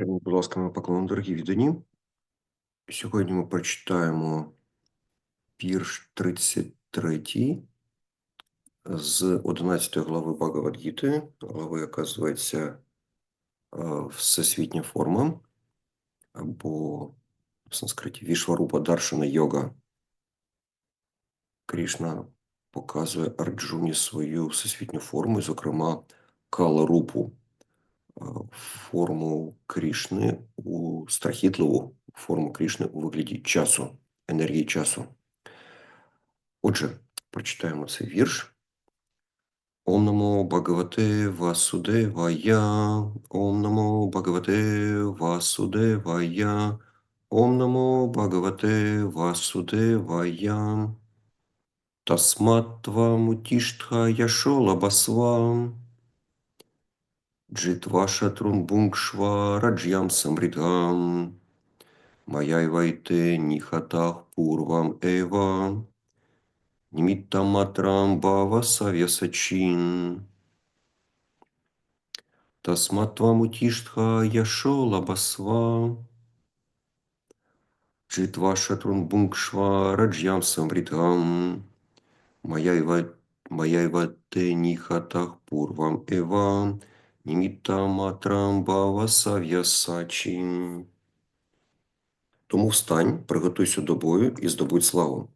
Прийміть, будь ласка, ми поклонимо, дорогі віддані. Сьогодні ми прочитаємо вірш 33 з 11 глави Багавадгіти, глави, яка називається е, Всесвітня форма, або в санскриті Вішварупа Даршана Йога. Крішна показує Арджуні свою всесвітню форму, і, зокрема, Кала-рупу, форму Крішни у страхітливу форму Крішни у вигляді часу, енергії часу. Отже, прочитаємо цей вірш. Ом намо Бхагавате Васудевая, Ом намо Бхагавате Васудевая, Ом намо Бхагавате Васудевая. Тасмат твамутіштха яшола басва. Джитва шатрун бунгшва раджям самридгам. Маяйвайте ніхатах пурвам ева. Німіттам матрам бава сав'ясачин. Тасмат твамутіштха яшола басва. Джитва шатрун бунгшва раджям самридгам. Маяйва Маяйвате ніхатах пурвам ева. Тому встань, приготуйся до бою і здобудь славу.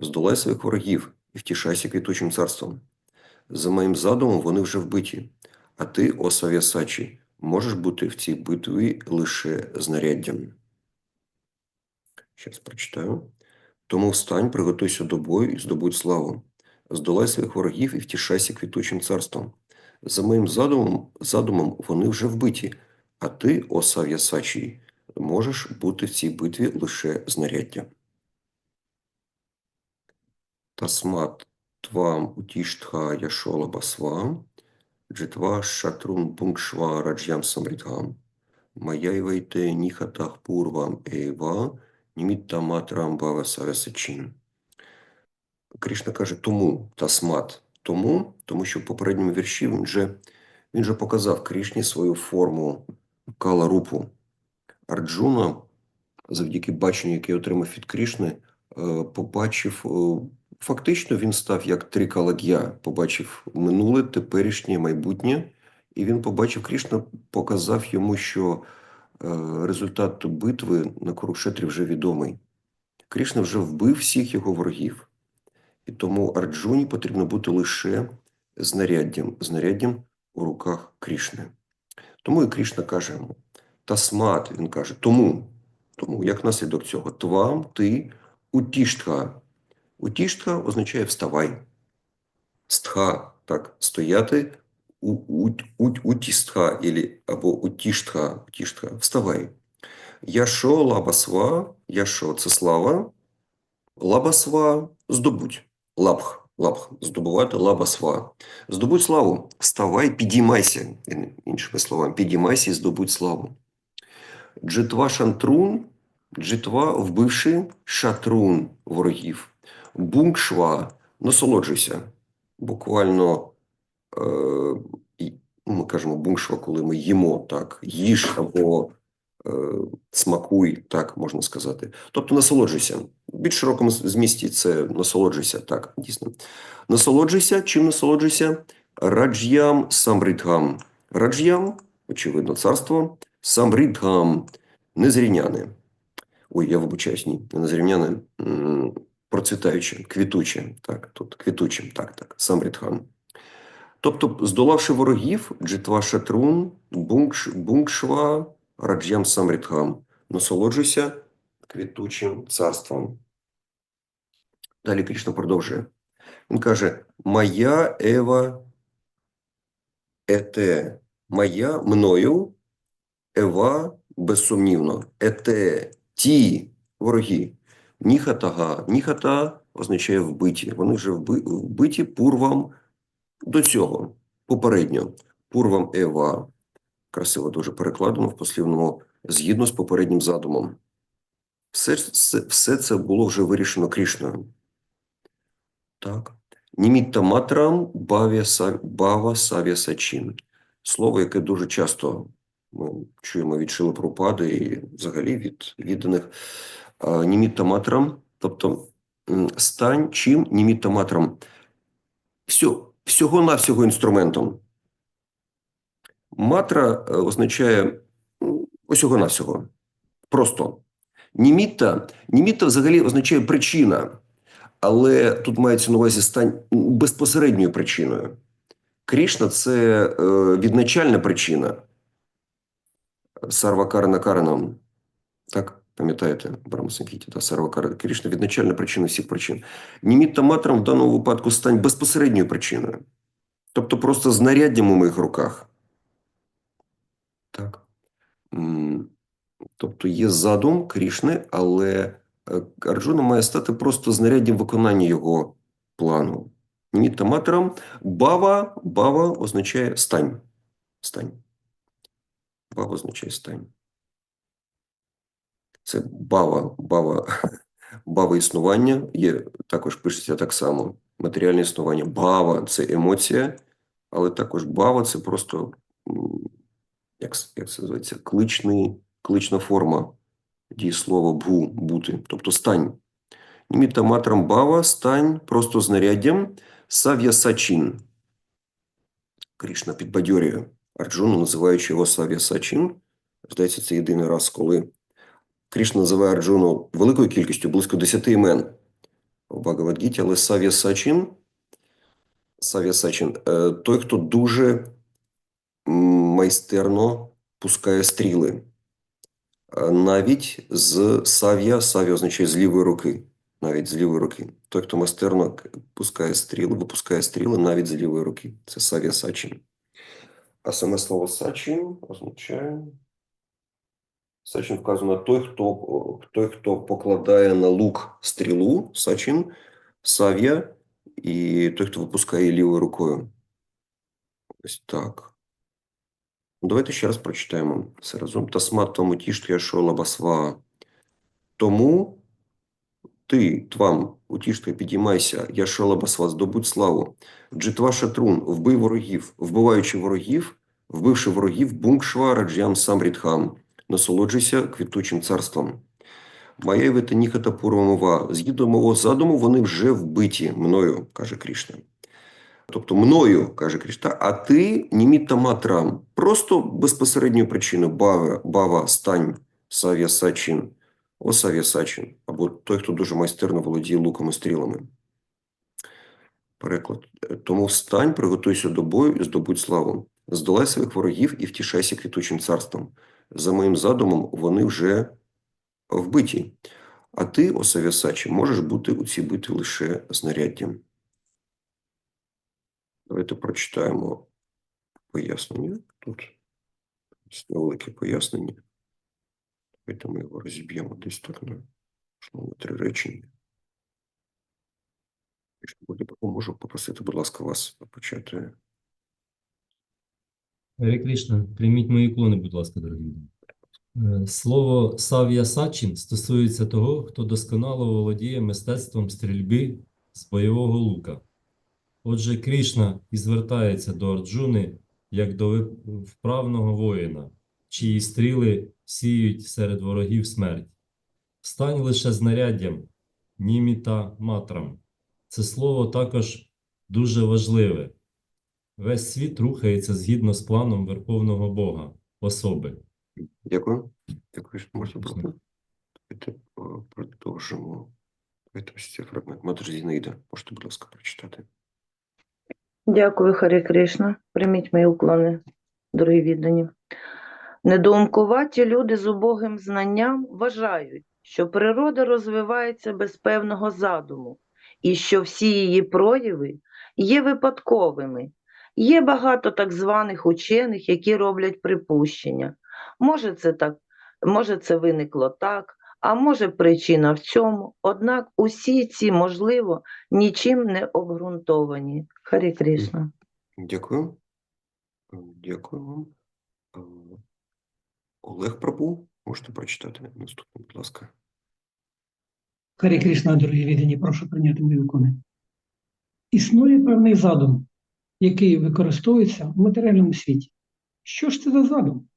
Здолай своїх ворогів і втішайся квітучим царством. За моїм задумом вони вже вбиті, а ти, о Сав'ясачі, можеш бути в цій битві лише знаряддям. Щас прочитаю. Тому встань, приготуйся до бою і здобудь славу. Здолай своїх ворогів і втішайся квітучим царством. За моїм задумом, задумом вони вже вбиті, а ти, о Сав'ясачій, можеш бути в цій битві лише знаряддям. Тасмат твам утіштха яшола басва, джитва шатрун бунгшва раджям самритгам, маяйвайте ніхатах пурвам ейва, німітта матрам бава савясачин. Кришна каже тому, тасмат, тому, тому що в попередньому вірші він же, він же показав Кришні свою форму кала-рупу. Арджуна, завдяки баченню, яке отримав від Кришни, е, побачив, е, фактично він став як трикалаг'я, побачив минуле, теперішнє, майбутнє, і він побачив, Кришна показав йому, що е, результат битви на Курукшетрі вже відомий. Кришна вже вбив всіх його ворогів. І тому Арджуні потрібно бути лише знаряддям, знаряддям у руках Крішни. Тому і Крішна каже йому, тасмат, він каже, тому, тому, як наслідок цього, твам, ти, утіштха. Утіштха означає вставай. Стха, так, стояти, у, у, у, утістха, або утіштха, утіштха, вставай. Яшо лабасва, яшо – це слава, лабасва – здобудь. Лабх, лабх, здобувати лабасва. Здобудь славу, вставай, підіймайся. Іншими словами, підіймайся і здобудь славу. Джитва шантрун, джитва вбивши шатрун ворогів. Бунгшва, насолоджуйся. Буквально, е, ми кажемо бунгшва, коли ми їмо, так, їж або смакуй, так можна сказати. Тобто насолоджуйся. В більш широкому змісті це насолоджуйся, так, дійсно. Насолоджуйся, чим насолоджуйся? Радж'ям самридгам. Радж'ям, очевидно, царство, самридгам, незрівняне. Ой, я вибачаюсь, ні, не незрівняне, процвітаюче, квітуче, так, тут квітучим, так, так, самридгам. Тобто, здолавши ворогів, джитва шатрун, бунгш, бунгшва, радж'ям самридгам, насолоджуйся квітучим царством. Далі Кришна продовжує. Він каже: Моя Ева ете, моя мною, Ева безсумнівно, ете, ті вороги. Ніхатага. Ніхата означає вбиті. Вони вже вбиті пурвам до цього, попередньо. Пурвам Ева. Красиво дуже перекладено в послівному, згідно з попереднім задумом. Все, все, все це було вже вирішено Крішною. Так. Німітта матрам бава сав'я сачин. Слово, яке дуже часто ми чуємо від Шили Прупади і взагалі від відданих німітта матрам, тобто стань чим німітта матрам? Всього-навсього інструментом. Матра е, означає м, усього-навсього. Просто. Німітта, німітта взагалі означає причина, але тут мається на увазі стань безпосередньою причиною. Крішна це е, відначальна причина. Сарва Карана Каранам. Так, пам'ятаєте, Брама Санкіті, да, Сарва Карана Крішна відначальна причина всіх причин. Німітта матрам в даному випадку стань безпосередньою причиною. Тобто просто знаряддям у моїх руках. Тобто є задум Крішни, але е, Арджуна має стати просто знаряддям виконання його плану. Німітта матрам бава, бава означає стань. Стань. Бава означає стань. Це бава, бава, бава існування є також пишеться так само. Матеріальне існування. Бава це емоція, але також бава це просто як, як це називається, кличний, клична форма дієслова бу бути, тобто стань. Німіта матрам бава, стань просто знаряддям сав'я сачин. Крішна підбадьорює Арджуну, називаючи його сав'я сачин. Здається, це єдиний раз, коли Крішна називає Арджуну великою кількістю, близько 10 імен в Багавадгіті, але сав'я сачин, сав'я сачин е, той, хто дуже майстерно пускає стріли. Навіть з сав'я, сав'я означає з лівої руки, навіть з лівої руки. Той, хто майстерно пускає стріли, випускає стріли навіть з лівої руки. Це сав'я сачин. А саме слово сачин означає. Сачин вказано той, хто, той, хто покладає на лук стрілу, сачин, сав'я, і той, хто випускає лівою рукою. Ось так. Ну, Давайте ще раз прочитаємо все разом. Тасмат тому тіштя шола басва. Тому ти, твам, утішка, підіймайся, я шола басва, здобудь славу. Джитва шатрун, вбий ворогів, вбиваючи ворогів, вбивши ворогів, бунгшва раджям самрідхам, насолоджуйся квітучим царством. Моя вета ніхата пурвамова. Згідно мого задуму, вони вже вбиті мною, каже Крішна. Тобто мною, каже Крішна, а ти німітта матрам. Просто безпосередньою причиною бава, бава, стань, сав'я сачин, о сав'я сачин, або той, хто дуже майстерно володіє луком і стрілами. Переклад. Тому встань, приготуйся до бою і здобудь славу. Здолай своїх ворогів і втішайся квітучим царством. За моїм задумом, вони вже вбиті. А ти, о сав'я сачі, можеш бути у цій битві лише знаряддям. Давайте прочитаємо пояснення. Тут невелике пояснення. Давайте ми його розіб'ємо десь так на, три речення. Якщо буде, можу попросити, будь ласка, вас почати. Кришна, прийміть мої клони, будь ласка, дорогі. Е, Слово Сав'я Сачин стосується того, хто досконало володіє мистецтвом стрільби з бойового лука. Отже, Кришна і звертається до Арджуни як до вправного воїна, чиї стріли сіють серед ворогів смерть. Стань лише знаряддям, німіта матрам. Це слово також дуже важливе. Весь світ рухається згідно з планом Верховного Бога, особи. Дякую. Дякую, що можна. Давайте е, продовжимо. Давайте ось цей фрагмент. Матер Зінаїда, можете, будь ласка, прочитати. Дякую, Харі Кришна. Прийміть мої уклони, дорогі віддані. Недоумкуваті люди з убогим знанням вважають, що природа розвивається без певного задуму, і що всі її прояви є випадковими. Є багато так званих учених, які роблять припущення. Може, це так, може, це виникло так, а може, причина в цьому. Однак усі ці, можливо, нічим не обґрунтовані. Харі Кришна. Дякую. Е, Дякую вам. Е, Олег Прабу, можете прочитати наступне, будь ласка. Харі Кришна, дорогі віддані, прошу прийняти мої ікони. Існує певний задум, який використовується в матеріальному світі. Що ж це за задум?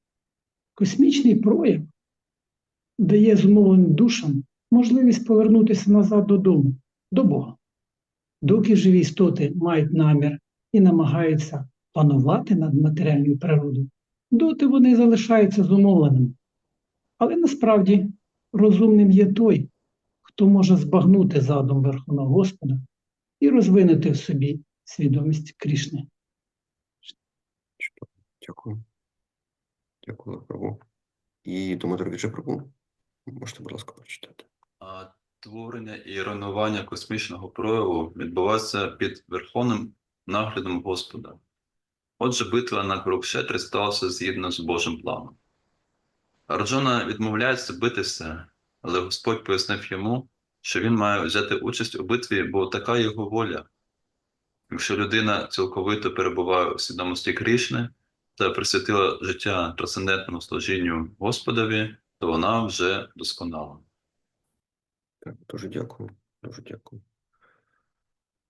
Космічний прояв дає зумовленим душам можливість повернутися назад додому, до Бога. Доки живі істоти мають намір і намагаються панувати над матеріальною природою, доти вони залишаються зумовленими. Але насправді розумним є той, хто може збагнути задум Верховного Господа і розвинути в собі свідомість Крішни. Дякую. Дякую, Прабу. І Дмитро Відже Прабу. Можете, будь ласка, прочитати. Творення і руйнування космічного прояву відбувається під верховним наглядом Господа. Отже, битва на Курукшетрі сталася згідно з Божим планом. Арджуна відмовляється битися, але Господь пояснив йому, що він має взяти участь у битві, бо така його воля. Якщо людина цілковито перебуває у свідомості Крішни та присвятила життя трансцендентному служінню Господові, то вона вже досконала. Так, дуже дякую. Дуже дякую.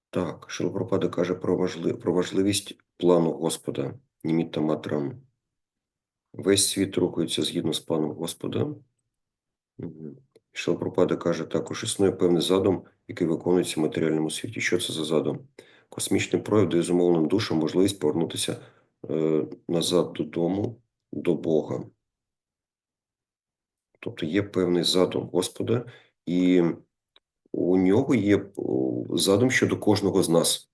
Так, Шилпропада каже про, важли... про важливість плану Господа, німіта матрам. Весь світ рухається згідно з планом Господа. Мгм. Шилпропада каже, також існує певний задум, який виконується в матеріальному світі. Що це за задум? Космічний прояв дає зумовленим душам можливість повернутися е, назад додому, до Бога. Тобто є певний задум Господа, і у нього є задум щодо кожного з нас.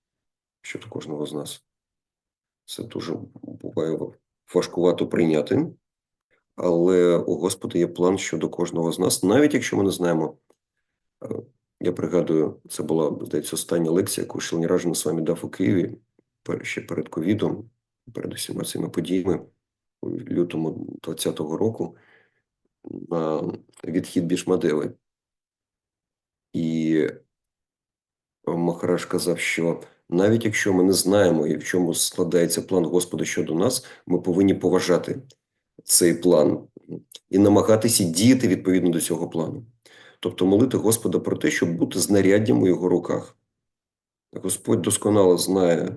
Щодо кожного з нас. Це дуже буває важкувато прийняти, але у Господа є план щодо кожного з нас, навіть якщо ми не знаємо. Е, Я пригадую, це була, здається, остання лекція, яку Шелніражин з вами дав у Києві ще перед ковідом, перед усіма цими подіями у лютому 2020 року відхід Бішмадеви. І Махараш казав, що навіть якщо ми не знаємо, і в чому складається план Господа щодо нас, ми повинні поважати цей план і намагатися діяти відповідно до цього плану. Тобто молити Господа про те, щоб бути знаряддям у його руках. Господь досконало знає,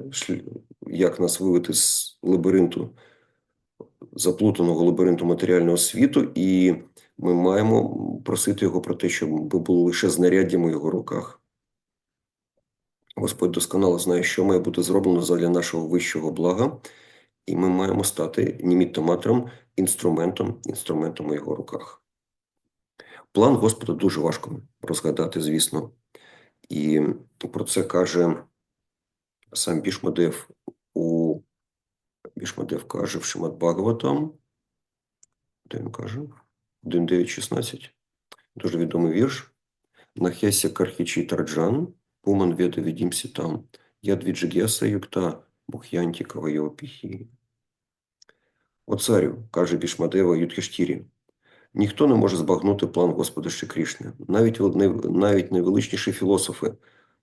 як нас вивести з лабіринту, заплутаного лабіринту матеріального світу, і ми маємо просити його про те, щоб ми були лише знаряддям у його руках. Господь досконало знає, що має бути зроблено задля нашого вищого блага, і ми маємо стати німіттоматром, інструментом, інструментом у його руках. План Господа дуже важко розгадати, звісно. І про це каже сам Бішмадев у Бішмадев каже в Шимат Бхагаватам, де він каже? 1.9.16. Дуже відомий вірш. Нахеся кархічі тарджан, пуман веда відімсі там, Ядвіджигеса юкта, бух'янті кавайо піхі. О царю, каже Бішмадева Юдхіштірі, ніхто не може збагнути план Господа Шри Кришни. Навіть, навіть найвеличніші філософи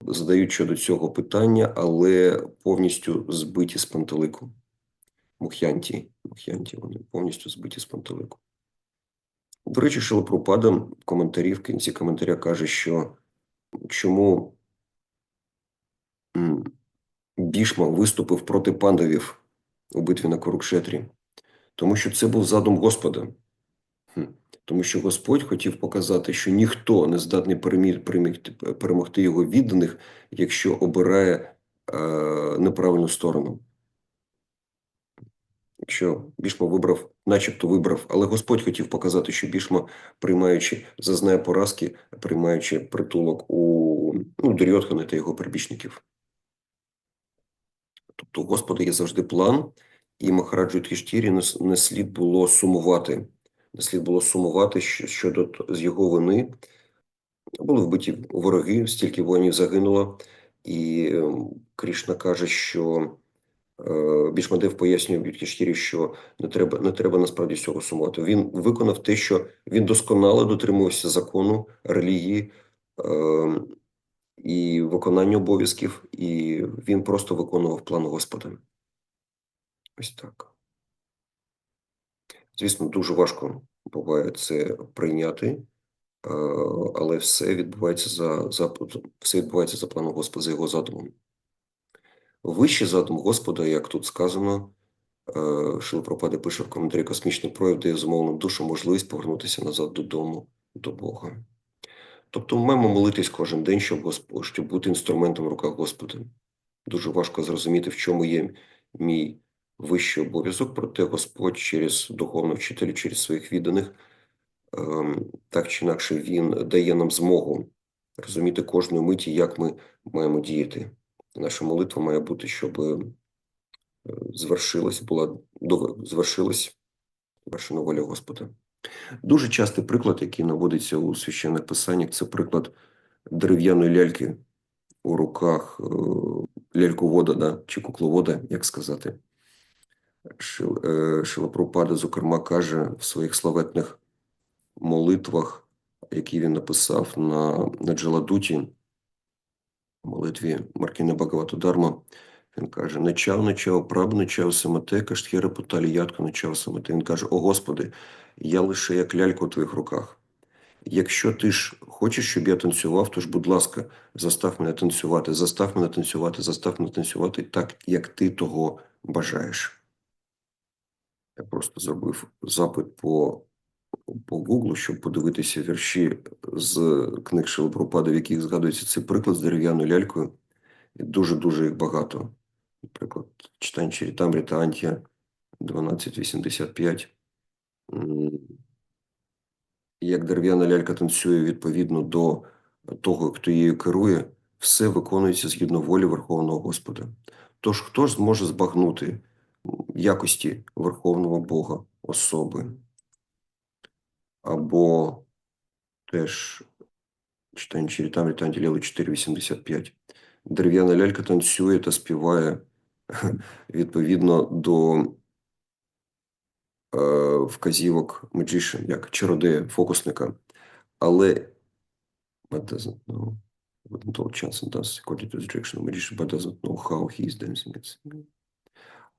задають щодо цього питання, але повністю збиті з пантелику. Мух'янті, мух'янті, вони повністю збиті з пантелику. До речі, Шилапрупада в коментарі, в кінці коментаря каже, що чому Бішма виступив проти пандавів у битві на Курукшетрі, тому що це був задум Господа. Тому що Господь хотів показати, що ніхто не здатний перемогти його відданих, якщо обирає е, неправильну сторону. Якщо Бішма вибрав, начебто вибрав, але Господь хотів показати, що Бішма, приймаючи, зазнає поразки, приймаючи притулок у ну, Дурьотхана та його прибічників. Тобто у Господа є завжди план, і Махараджу Тхіштірі не, не слід було сумувати. Не слід було сумувати що- щодо з його вини. Були вбиті вороги, стільки воїнів загинуло, і ем, Крішна каже, що е, Бішмадев пояснює Бюткіштірі, що не треба, не треба насправді цього сумувати. Він виконав те, що він досконало дотримувався закону, релігії е, і виконання обов'язків, і він просто виконував план Господа. Ось так. Звісно, дуже важко буває це прийняти, е, але все відбувається за, за все відбувається за планом Господа, за його задумом. Вищий задум Господа, як тут сказано, Е, Шилопропада пише в коментарі космічний прояв дає зумовленим душам можливість повернутися назад додому до Бога. Тобто ми маємо молитись кожен день, щоб, Госп- щоб бути інструментом в руках Господа. Дуже важко зрозуміти, в чому є мій вищий обов'язок, проте Господь через духовного вчителя, через своїх відданих, ем, так чи інакше, Він дає нам змогу розуміти кожної миті, як ми маємо діяти. Наша молитва має бути, щоб е, звершилась, була звершилась вершина воля Господа. Дуже частий приклад, який наводиться у священних писаннях, це приклад дерев'яної ляльки у руках е, ляльковода, да, чи кукловода, як сказати. Шил, е, зокрема, каже в своїх славетних молитвах, які він написав на, на Джаладуті, молитві Маркіна Багаватодарма, він каже: Начав, начав, праб, начав самоте, каштхєра путалі ядка, начав самоте. Він каже: О Господи, я лише як лялька у твоїх руках. Якщо ти ж хочеш, щоб я танцював, то ж, будь ласка, застав мене танцювати, застав мене танцювати, застав мене танцювати так, як ти того бажаєш. Я просто зробив запит по, по Гуглу, щоб подивитися вірші з книг Шилопропада, в яких згадується цей приклад з дерев'яною лялькою. Дуже-дуже їх багато. Наприклад, читань Чарітамрі та Антія 1285. Як дерев'яна лялька танцює відповідно до того, хто її керує, все виконується згідно волі Верховного Господа. Тож хто ж зможе збагнути якості Верховного Бога особи? Або теж читання Чарітамрі та Антілєли 4.85. Дерев'яна лялька танцює та співає відповідно до е, вказівок magician, як чародея, фокусника. Але.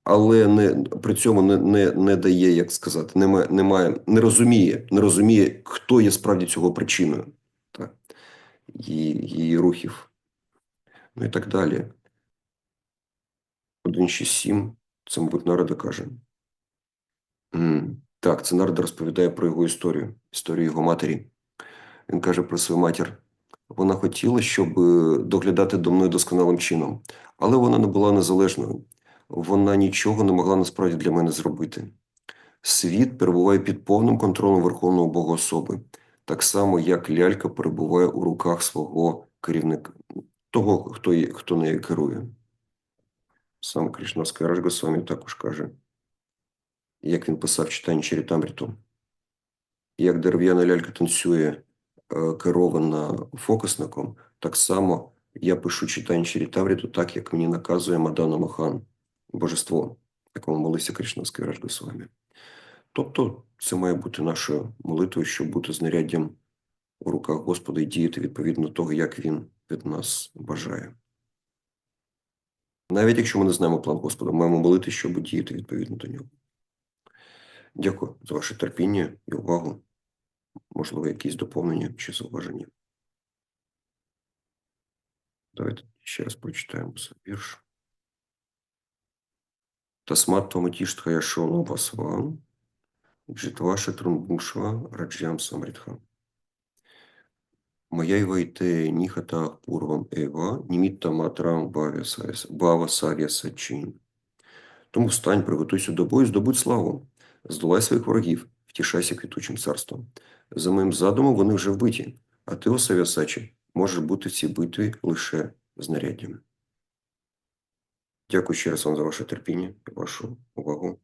Але не, при цьому не, не, не дає, як сказати, немає, немає, не розуміє, не розуміє, хто є справді цього причиною так, її, її рухів. Ну і так далі. 1.6.7, це, мабуть, Нарада каже. Так, це Нарада розповідає про його історію, історію його матері. Він каже про свою матір. Вона хотіла, щоб е, доглядати до мною досконалим чином, але вона не була незалежною. Вона нічого не могла насправді для мене зробити. Світ перебуває під повним контролем Верховного Бога особи, так само, як лялька перебуває у руках свого керівника, того, хто, є- хто нею керує. Сам Кришна Скараж Госвамі також каже, як він писав читання Чарітамріту, як дерев'яна лялька танцює е, керована фокусником, так само я пишу читання Чарітамріту так, як мені наказує Мадана Махан, божество, якому молився Кришна Скараж Госвамі. Тобто це має бути нашою молитвою, щоб бути знаряддям у руках Господа і діяти відповідно того, як Він від нас бажає. Навіть якщо ми не знаємо план Господа, маємо молити, щоб діяти відповідно до нього. Дякую за ваше терпіння і увагу. Можливо, якісь доповнення чи зауваження. Давайте ще раз прочитаємо вірш. Тасмат Томатіштха Яшола Васвам, Джитва Шатрунбушва Раджям. Моя вайте ніхата пурвам ева, німітта матрам бава саря сачин. Тому встань, приготуйся до бою, здобудь славу, здолай своїх ворогів, втішайся квітучим царством. За моїм задумом вони вже вбиті, а ти, Осавя Сачі, можеш бути в цій битві лише знаряддям. Дякую ще раз вам за ваше терпіння і вашу увагу.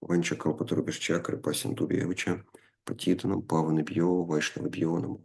Ванча Калпаторубішча, Крипа Сіндубієвича, Патітанам, Паване Бьо, Вайшнава Бьо, Намо.